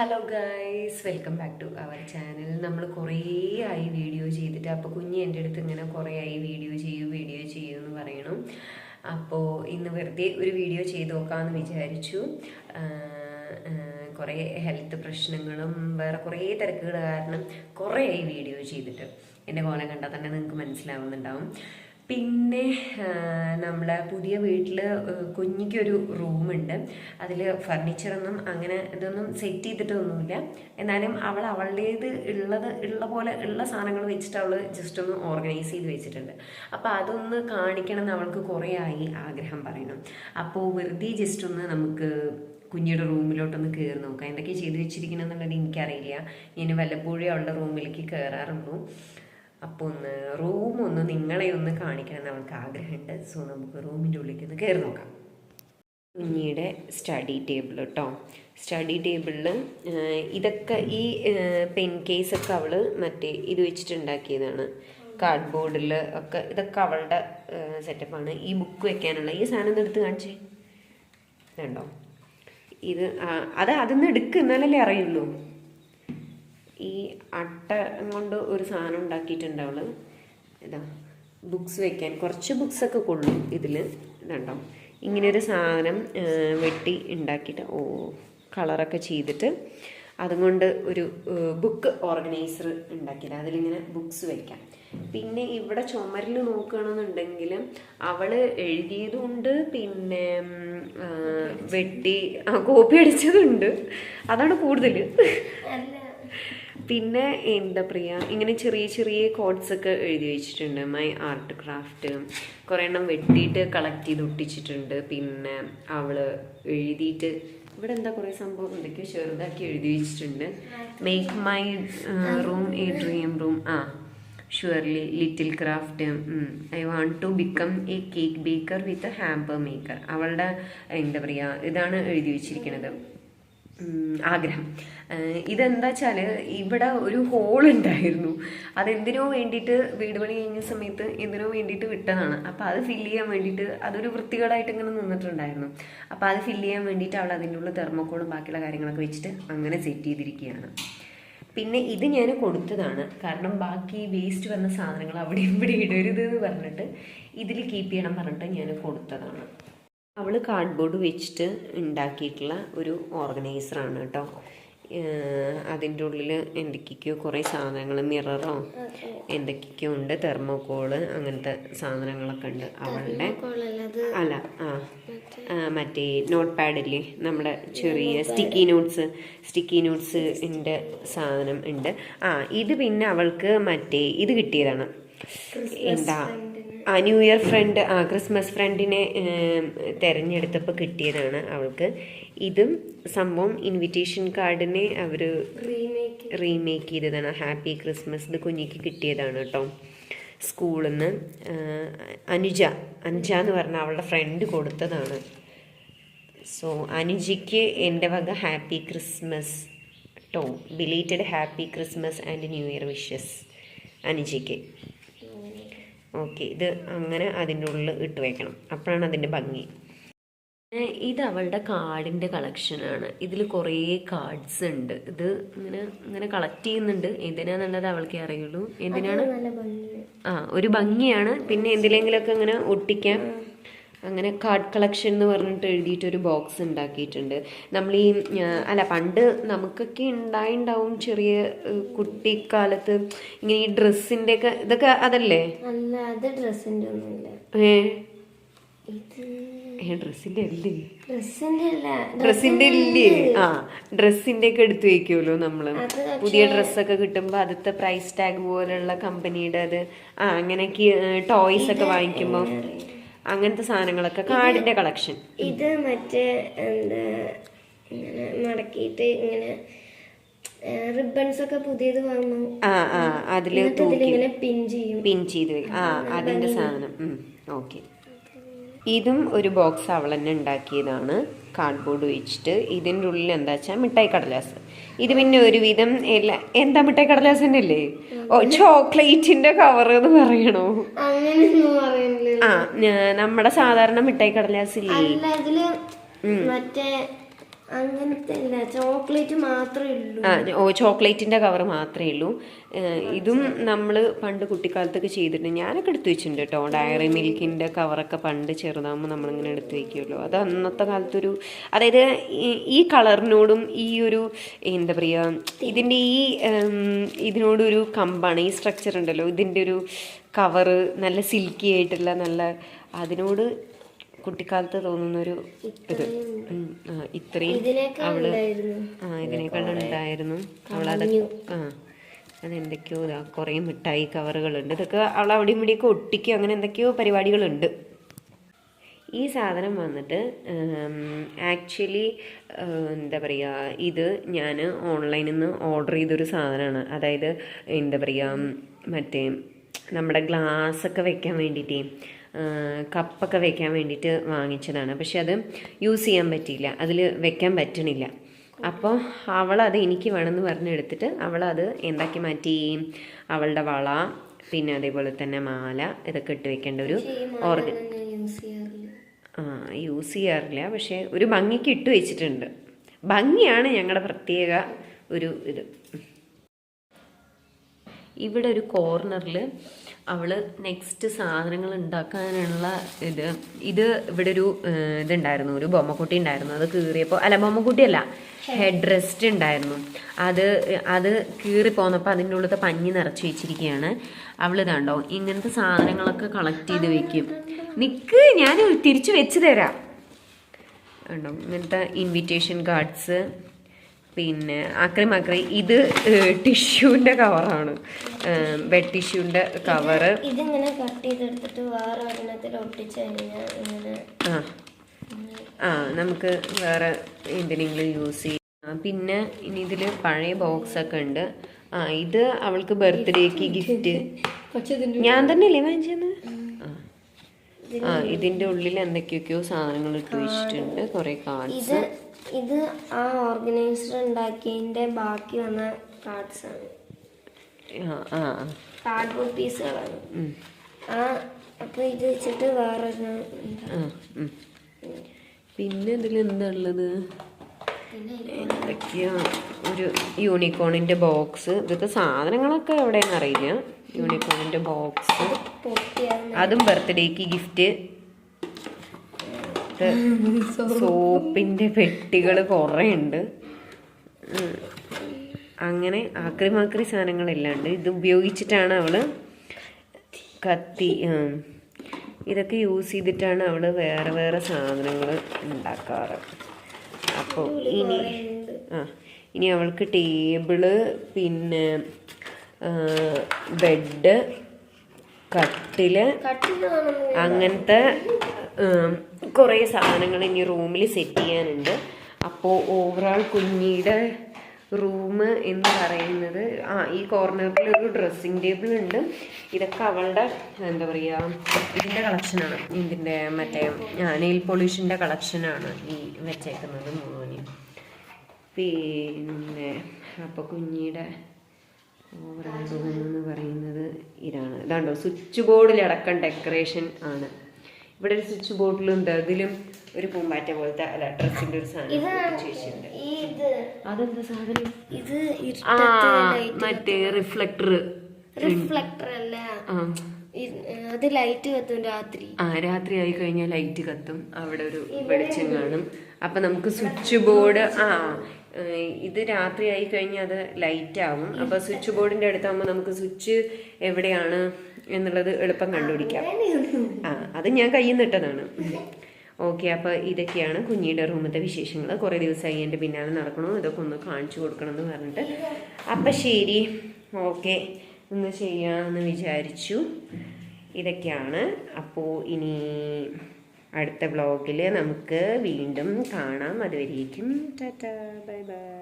Hello guys welcome back to our channel നമ്മൾ കുറേ ആയി വീഡിയോ ചെയ്തിട്ട് അപ്പോൾ കുഞ്ഞ് എന്റെ അടുത്ത് ഇങ്ങനെ കുറേ ആയി വീഡിയോ ചെയ്യൂ വീഡിയോ ചെയ്യൂ എന്ന് പറയണം. അപ്പോൾ ഇന്ന് വെറുതെ ഒരു വീഡിയോ ചെയ്ത് നോക്കാമെന്ന് വിചാരിച്ചു. കുറേ ഹെൽത്ത് പ്രശ്നങ്ങളും വേറെ കുറേ തിരക്കുകൾ കാരണം കുറേ ആയി വീഡിയോ ചെയ്തിട്ട്. എന്റെ കോലം കണ്ടാൽ തന്നെ നിങ്ങൾക്ക് മനസ്സിലാവുന്നുണ്ടാവും. പിന്നെ നമ്മളെ പുതിയ വീട്ടിൽ കുഞ്ഞിക്കൊരു റൂമുണ്ട്. അതിൽ ഫർണിച്ചറൊന്നും അങ്ങനെ ഇതൊന്നും സെറ്റ് ചെയ്തിട്ടൊന്നുമില്ല. എന്നാലും അവൾ അവളുടേത് ഉള്ളത് ഉള്ള പോലെ ഉള്ള സാധനങ്ങൾ വെച്ചിട്ട് അവൾ ജസ്റ്റ് ഒന്ന് ഓർഗനൈസ് ചെയ്ത് വെച്ചിട്ടുണ്ട്. അപ്പോൾ അതൊന്ന് കാണിക്കണം എന്ന് അവൾക്ക് കുറേ ആയി ആഗ്രഹം പറയണം അപ്പോൾ വെറുതെ ജസ്റ്റ് ഒന്ന് നമുക്ക് കുഞ്ഞിയുടെ റൂമിലോട്ടൊന്ന് കയറി നോക്കാം. എന്തൊക്കെ ചെയ്തു വെച്ചിരിക്കണം എന്നുള്ളത് എനിക്കറിയില്ല. ഞാൻ വല്ലപ്പോഴും അവളുടെ റൂമിലേക്ക് കയറാറുള്ളൂ അപ്പോൾ ഒന്ന് റൂം ഒന്ന് നിങ്ങളെ ഒന്ന് കാണിക്കണം എന്ന് അവൾക്ക് ആഗ്രഹമുണ്ട്. സോ നമുക്ക് റൂമിന്റെ ഉള്ളിലേക്ക് ഒന്ന് കയറി നോക്കാം. കുഞ്ഞിയുടെ സ്റ്റഡി ടേബിൾ കേട്ടോ സ്റ്റഡി ടേബിളിൽ ഇതൊക്കെ ഈ പെൻ കേസൊക്കെ അവൾ മറ്റേ ഇത് വെച്ചിട്ടുണ്ടാക്കിയതാണ്. കാർഡ്ബോർഡിൽ ഒക്കെ ഇതൊക്കെ അവളുടെ സെറ്റപ്പാണ് ഈ ബുക്ക് വെക്കാനുള്ള ഈ സാധനം എടുത്ത് കാണിച്ചേ. കണ്ടോ ഇത് അത് അതിന്ന് എടുക്കുന്നാലല്ലേ അറിയുള്ളൂ. ഈ അട്ട കൊണ്ട് ഒരു സാധനം ഉണ്ടാക്കിയിട്ടുണ്ട് ഇതാ ബുക്സ് വെക്കാൻ. കുറച്ച് ബുക്സൊക്കെ കൊള്ളും ഇതിൽ ഇതുണ്ടോ? ഇങ്ങനെ ഒരു സാധനം വെട്ടി ഉണ്ടാക്കിയിട്ട് ഓ കളറൊക്കെ ചെയ്തിട്ട് അതുകൊണ്ട് ഒരു ബുക്ക് ഓർഗനൈസർ ഉണ്ടാക്കിയത്. അതിലിങ്ങനെ ബുക്സ് വയ്ക്കാം പിന്നെ ഇവിടെ ചുമരിൽ നോക്കുകയാണെന്നുണ്ടെങ്കിൽ അവൾ എഴുതിയതുണ്ട് പിന്നെ വെട്ടി കോപ്പി അടിച്ചതുണ്ട്. അതാണ് കൂടുതൽ പിന്നെ എന്താ പ്രിയ ഇങ്ങനെ ചെറിയ ചെറിയ കോഡ്സ് ഒക്കെ എഴുതി വെച്ചിട്ടുണ്ട്. മൈ ആർട്ട് ക്രാഫ്റ്റ് കുറേ എണ്ണം വെട്ടിയിട്ട് കളക്ട് ചെയ്ത് ഒട്ടിച്ചിട്ടുണ്ട്. പിന്നെ അവൾ എഴുതിയിട്ട് ഇവിടെ എന്താ കുറേ സംഭവം എന്തൊക്കെയോ ചെറുതാക്കി എഴുതി വെച്ചിട്ടുണ്ട്. Make my room a dream room ആ surely little craft I want to become a cake baker with a hamper maker അവളുടെ എന്താ പറയുക ഇതാണ് എഴുതി വെച്ചിരിക്കുന്നത് ആഗ്രഹം. ഇതെന്താ വെച്ചാൽ ഇവിടെ ഒരു ഹോൾ ഉണ്ടായിരുന്നു. അതെന്തിനോ വേണ്ടിയിട്ട് വീട് പണി കഴിഞ്ഞ സമയത്ത് എന്തിനോ വേണ്ടിയിട്ട് വിട്ടതാണ്. അപ്പോൾ അത് ഫില്ല് ചെയ്യാൻ വേണ്ടിയിട്ട് അതൊരു വൃത്തികേടായിട്ട് ഇങ്ങനെ നിന്നിട്ടുണ്ടായിരുന്നു. അപ്പോൾ അത് ഫില്ല് ചെയ്യാൻ വേണ്ടിയിട്ട് അവൾ അതിന്റെ ഉള്ളിൽ തെർമോക്കോളും ബാക്കിയുള്ള കാര്യങ്ങളൊക്കെ വെച്ചിട്ട് അങ്ങനെ സെറ്റ് ചെയ്തിരിക്കുകയാണ്. പിന്നെ ഇത് ഞാൻ കൊടുത്തതാണ്. കാരണം ബാക്കി വേസ്റ്റ് വന്ന സാധനങ്ങൾ അവിടെ ഇവിടെ ഇടരുത് എന്ന് പറഞ്ഞിട്ട് ഇതിൽ കീപ്പ് ചെയ്യണം പറഞ്ഞിട്ട് ഞാൻ കൊടുത്തതാണ്. അവൾ കാർഡ്ബോർഡ് വെച്ചിട്ട് ഉണ്ടാക്കിയിട്ടുള്ള ഒരു ഓർഗനൈസറാണ് കേട്ടോ. അതിന്റെ ഉള്ളിൽ എന്തൊക്കെയൊക്കെയോ കുറേ സാധനങ്ങൾ മിററോ എന്തൊക്കെയൊക്കെയോ ഉണ്ട് തെർമോക്കോൾ അങ്ങനത്തെ സാധനങ്ങളൊക്കെ ഉണ്ട് അവളുടെ. അല്ല ആ ആ, മറ്റേ നോട്ട് പാഡില്ലേ നമ്മുടെ ചെറിയ സ്റ്റിക്കി നോട്ട്സ് സ്റ്റിക്കി നോട്ട്സിന്റെ സാധനം ഉണ്ട് ആ ഇത് പിന്നെ അവൾക്ക് മറ്റേ ഇത് കിട്ടിയതാണ്. എന്താ? ആ ന്യൂ ഇയർ ഫ്രണ്ട് ആ ക്രിസ്മസ് ഫ്രണ്ടിനെ തിരഞ്ഞെടുത്തപ്പോൾ കിട്ടിയതാണ് അവൾക്ക്. ഇതും സംഭവം ഇൻവിറ്റേഷൻ കാർഡിനെ അവർ റീമേക്ക് ചെയ്തതാണ്. ഹാപ്പി ക്രിസ്മസ് ഇത് കുഞ്ഞിക്ക് കിട്ടിയതാണ് കേട്ടോ സ്കൂളിൽ നിന്ന് അനുജ അനുജ എന്ന് പറഞ്ഞ അവളുടെ ഫ്രണ്ട് കൊടുത്തതാണ്. സോ അനുജയ്ക്ക് എന്റെ വക happy Christmas to belated happy Christmas and new year wishes അനുജിക്ക് okay ഇത് അങ്ങനെ അതിന്റെ ഉള്ളിൽ ഇട്ട് വയ്ക്കണം അപ്പോഴാണ് അതിന്റെ ഭംഗി. ഇത് അവളുടെ കാർഡിന്റെ കളക്ഷനാണ് ഇതിൽ കുറേ കാർഡ്സ് ഉണ്ട്. ഇത് ഇങ്ങനെ ഇങ്ങനെ കളക്ട് ചെയ്യുന്നുണ്ട്. എന്തിനാന്നുള്ളത് അവൾക്ക് അറിയുള്ളൂ. എന്തിനാണ്? ആ ഒരു ഭംഗിയാണ്. പിന്നെ എന്തിലെങ്കിലൊക്കെ ഇങ്ങനെ ഒട്ടിക്കാം. അങ്ങനെ കാർഡ് കളക്ഷൻ എന്ന് പറഞ്ഞിട്ട് എഴുതിയിട്ടൊരു ബോക്സ് ഉണ്ടാക്കിയിട്ടുണ്ട്. നമ്മൾ ഈ അല്ല പണ്ട് നമുക്കൊക്കെ ഉണ്ടായിണ്ടാവും ചെറിയ കുട്ടിക്കാലത്ത് ഇങ്ങനെ ഈ ഡ്രസ്സിന്റെ ഒക്കെ ഇതൊക്കെ അതല്ലേ? അല്ല അത് ഡ്രസ്സിന്റെ ഒന്നുമില്ല. ഏ? ഡ്രസ്സിന്റെ അല്ല? ഡ്രസ്സിന്റെ ഇല്ലേ ആ ഡ്രസ്സിന്റെ ഒക്കെ എടുത്തു വെക്കുമല്ലോ നമ്മൾ. പുതിയ ഡ്രസ്സൊക്കെ കിട്ടുമ്പോ അടുത്ത പ്രൈസ് ടാഗ് പോലുള്ള കമ്പനിയുടെ അത് ആ അങ്ങനെയൊക്കെ ടോയ്സ് ഒക്കെ വാങ്ങിക്കുമ്പോ. അങ്ങനത്തെ സാധനങ്ങളൊക്കെ കാർഡിന്റെ കളക്ഷൻ. ഇത് മറ്റേ എന്താ ഇങ്ങനെ മടക്കിയിട്ട് ഇങ്ങനെ റിബൺസ് ഒക്കെ പുതിയത് വാങ്ങും. ആ ആ അതിൽ ഇങ്ങനെ പിൻ ചെയ്യും. പിൻ ചെയ്ത് ആ അതിന്റെ സാധനം. ഓക്കെ. ഇതും ഒരു ബോക്സ് അവൾ തന്നെ ഉണ്ടാക്കിയതാണ്. കാർഡ്ബോർഡ് വെച്ചിട്ട്. ഇതിന്റെ ഉള്ളിൽ എന്താ വെച്ചാൽ മിഠായി കടലാസ്. ഇത് പിന്നെ ഒരുവിധം എല്ലാ എന്താ മിഠായി കടലാസിന്റെ അല്ലേ ഓ ചോക്ലേറ്റിന്റെ കവർ എന്ന് പറയണോ? ആ നമ്മുടെ സാധാരണ മിഠായി കടലാസില്ലേ? മറ്റേ അങ്ങനത്തെ ചോക്ലേറ്റ് മാത്രമേ ഉള്ളൂ. ഓ കവർ മാത്രമേ ഉള്ളൂ. ഇതും നമ്മൾ പണ്ട് കുട്ടിക്കാലത്തൊക്കെ ചെയ്തിട്ടുണ്ട്. ഞാനൊക്കെ എടുത്തു വെച്ചിട്ടുണ്ട് കേട്ടോ ഡയറി മിൽക്കിന്റെ കവറൊക്കെ പണ്ട് ചെറുതാകുമ്പോൾ നമ്മളിങ്ങനെ എടുത്ത് വെക്കുമല്ലോ അത് അന്നത്തെ കാലത്തൊരു അതായത് ഈ- കളറിനോടും ഈ ഒരു എന്താ പറയുക ഇതിന്റെ ഈ ഇതിനോടൊരു കമ്പാണ്. ഈ സ്ട്രക്ചർ ഉണ്ടല്ലോ. ഇതിന്റെ ഒരു കവറ് നല്ല സിൽക്കി ആയിട്ടുള്ള നല്ല അതിനോട് കുട്ടിക്കാലത്ത് തോന്നുന്നൊരു ഇത്. ഇത്രയും അവൾ ആ ഇതിനേക്കാൾ ഉണ്ടായിരുന്നു. അവളത് ആ അതെന്തൊക്കെയോ ഇതാ കുറേ മിഠായി കവറുകളുണ്ട്. ഇതൊക്കെ അവൾ അവിടെയും ഇവിടെയൊക്കെ ഒട്ടിക്കുക അങ്ങനെ എന്തൊക്കെയോ പരിപാടികളുണ്ട്. ഈ സാധനം വന്നിട്ട് ആക്ച്വലി എന്താ പറയുക ഇത് ഞാൻ ഓൺലൈനിൽ നിന്ന് ഓർഡർ ചെയ്തൊരു സാധനമാണ്. അതായത് എന്താ പറയുക മറ്റേ നമ്മുടെ ഗ്ലാസ് ഒക്കെ വെക്കാൻ വേണ്ടിയിട്ടേ കപ്പൊക്കെ വെക്കാൻ വേണ്ടിയിട്ട് വാങ്ങിച്ചതാണ്. പക്ഷെ അത് യൂസ് ചെയ്യാൻ പറ്റിയില്ല. അതിൽ വെക്കാൻ പറ്റണില്ല. അപ്പോൾ അവളത് എനിക്ക് വേണമെന്ന് പറഞ്ഞെടുത്തിട്ട് അവളത് എന്താക്കി മാറ്റി? അവളുടെ വള പിന്നെ അതേപോലെ തന്നെ മാല ഇതൊക്കെ ഇട്ട് വെക്കേണ്ട ഒരു ഓർഗൻ ആ യൂസ് ചെയ്യാറില്ല. പക്ഷേ ഒരു ഭംഗിക്ക് ഇട്ട് വെച്ചിട്ടുണ്ട്. ഭംഗിയാണ് ഞങ്ങളുടെ പ്രത്യേക ഒരു ഇത്. ഇവിടെ ഒരു കോർണറിൽ അവൾ നെക്സ്റ്റ് സാധനങ്ങൾ ഉണ്ടാക്കാനുള്ള ഇത് ഇത് ഇവിടെ ഒരു ഇതുണ്ടായിരുന്നു ഒരു ബൊമ്മക്കുട്ടി ഉണ്ടായിരുന്നു. അത് കീറിയപ്പോൾ അല്ല ബൊമ്മക്കുട്ടിയല്ല ഹെഡ് റെസ്റ്റ് ഉണ്ടായിരുന്നു. അത് അത് കീറി പോന്നപ്പോൾ അതിന്റെ ഉള്ളത്തെ പഞ്ഞി നിറച്ച് വെച്ചിരിക്കുകയാണ്. അവൾ ഇതാണ്ടോ ഇങ്ങനത്തെ സാധനങ്ങളൊക്കെ കളക്ട് ചെയ്ത് വെക്കും. നിക്ക് ഞാൻ തിരിച്ചു വെച്ച് തരാം. ഉണ്ടോ ഇങ്ങനത്തെ ഇൻവിറ്റേഷൻ കാർഡ്സ് പിന്നെ അക്രി മക്രി ഇത് ടിഷ്യൂന്റെ കവറാണ്. ബെഡ് ടിഷ്യൂന്റെ കവറ്. ഇതിങ്ങനെ കട്ട് ചെയ്തെടുത്തിട്ട് വേറെ ഒരെണ്ണത്തിൽ ഒട്ടിച്ച് കഴിഞ്ഞാൽ ആ. ആ നമുക്ക് വേറെ എന്തിനെങ്കിലും യൂസ് ചെയ്യാം. പിന്നെ ഇനി ഇതിൽ പഴയ ബോക്സ് ഒക്കെ ഉണ്ട്. ആ ഇത് അവൾക്ക് ബർത്ത്ഡേക്ക് ഗിഫ്റ്റ്. ഞാൻ തന്നെ ഞാൻ തന്നെയല്ലേ വാങ്ങിച്ചത് ആ ഇതിന്റെ ഉള്ളിൽ എന്തൊക്കെയൊക്കെയോ സാധനങ്ങൾ ഇട്ട് വെച്ചിട്ടുണ്ട് കുറേ കാർഡ്സ് ഇത് ഇത് ആ ഓർഗനൈസർ ഉണ്ടാക്കിയതിന്റെ ബാക്കി വന്ന കാർഡ്സ് ആണ്. ആ ആ. കാർഡ്ബോർഡ് പീസുകളാണ് ഉം. ആ അപ്പൊ ഇത് വെച്ചിട്ട് വേറെ ആ, ഉം. പിന്നെ ഇതിൽ എന്താ ഉള്ളത്? എന്തൊക്കെയാ? ഒരു യൂണിക്കോണിന്റെ ബോക്സ് ഇതൊക്കെ സാധനങ്ങളൊക്കെ എവിടെയെന്ന് അറിയില്ല. യൂണിക്കോണിന്റെ ബോക്സ് അതും ബർത്ത്ഡേക്ക് ഗിഫ്റ്റ്. സോപ്പിന്റെ പെട്ടികൾ കുറേ ഉണ്ട് അങ്ങനെ ആക്രി മാക്രി സാധനങ്ങളെല്ലാം ഉണ്ട് ഇത് ഉപയോഗിച്ചിട്ടാണ് അവൾ കത്തി. ഇതൊക്കെ യൂസ് ചെയ്തിട്ടാണ് അവൾ വേറെ വേറെ സാധനങ്ങൾ ഉണ്ടാക്കാറ്. അപ്പോൾ ഇനി ആ ഇനി അവൾക്ക് ടേബിൾ പിന്നെ ബെഡ് കട്ടിൽ അങ്ങനത്തെ കുറേ സാധനങ്ങൾ ഇനി റൂമിൽ സെറ്റ് ചെയ്യാനുണ്ട്. അപ്പോൾ ഓവറോൾ കുഞ്ഞിയുടെ റൂം എന്ന് പറയുന്നത് ആ ഈ കോർണറിൽ ഒരു ഡ്രസ്സിങ് ടേബിൾ ഉണ്ട്. ഇതൊക്കെ അവളുടെ എന്താ പറയുക ഇതിന്റെ കളക്ഷനാണ് ഇതിന്റെ മറ്റേ നെയിൽ പൊള്യൂഷന്റെ കളക്ഷനാണ് ഈ വെച്ചേക്കുന്നത് മുഴുവനും പിന്നെ അപ്പോൾ കുഞ്ഞിയുടെ എന്ന് പറയുന്നത് ഇതാണ്. ഇതാണ്ടോ സ്വിച്ച് ബോർഡിലടക്കം ഡെക്കറേഷൻ ആണ്. ഇവിടെ ഒരു സ്വിച്ച് ബോർഡിലും ഇതിലും ഒരു പൂമ്പാറ്റ പോലത്തെ അല്ല ഡ്രസ്സിന്റെ ഒരു സാധനം അതെന്താ സാധനം? ഇത് ആ മറ്റേ റിഫ്ലക്ടർ റിഫ്ലക്ടർ അല്ല. അത് ലൈറ്റ് കത്തും രാത്രി. ആ രാത്രി ആയി കഴിഞ്ഞാൽ ലൈറ്റ് കത്തും. അവിടെ ഒരു വെളിച്ചം കാണും. അപ്പൊ നമുക്ക് സ്വിച്ച് ബോർഡ് ആ ഇത് രാത്രി ആയി കഴിഞ്ഞാൽ അത് ലൈറ്റ് ആവും. അപ്പൊ സ്വിച്ച് ബോർഡിന്റെ അടുത്താകുമ്പോൾ നമുക്ക് സ്വിച്ച് എവിടെയാണ് എന്നുള്ളത് എളുപ്പം കണ്ടുപിടിക്കാം. ആ അത് ഞാൻ കയ്യിൽ നിട്ടതാണ്. ഓക്കെ അപ്പോൾ ഇതൊക്കെയാണ് കുഞ്ഞിയുടെ റൂമത്തെ വിശേഷങ്ങൾ കുറേ ദിവസമായി എന്റെ പിന്നാലെ നടക്കണോ. ഇതൊക്കെ ഒന്ന് കാണിച്ചു കൊടുക്കണം എന്ന് പറഞ്ഞിട്ട്. അപ്പം ശരി. ഓക്കെ ഒന്ന് ചെയ്യാമെന്ന് വിചാരിച്ചു. ഇതൊക്കെയാണ്. അപ്പോൾ ഇനി അടുത്ത വ്ളോഗിൽ നമുക്ക് വീണ്ടും കാണാം. അതുവരേക്കും ടാറ്റാ. Bye bye.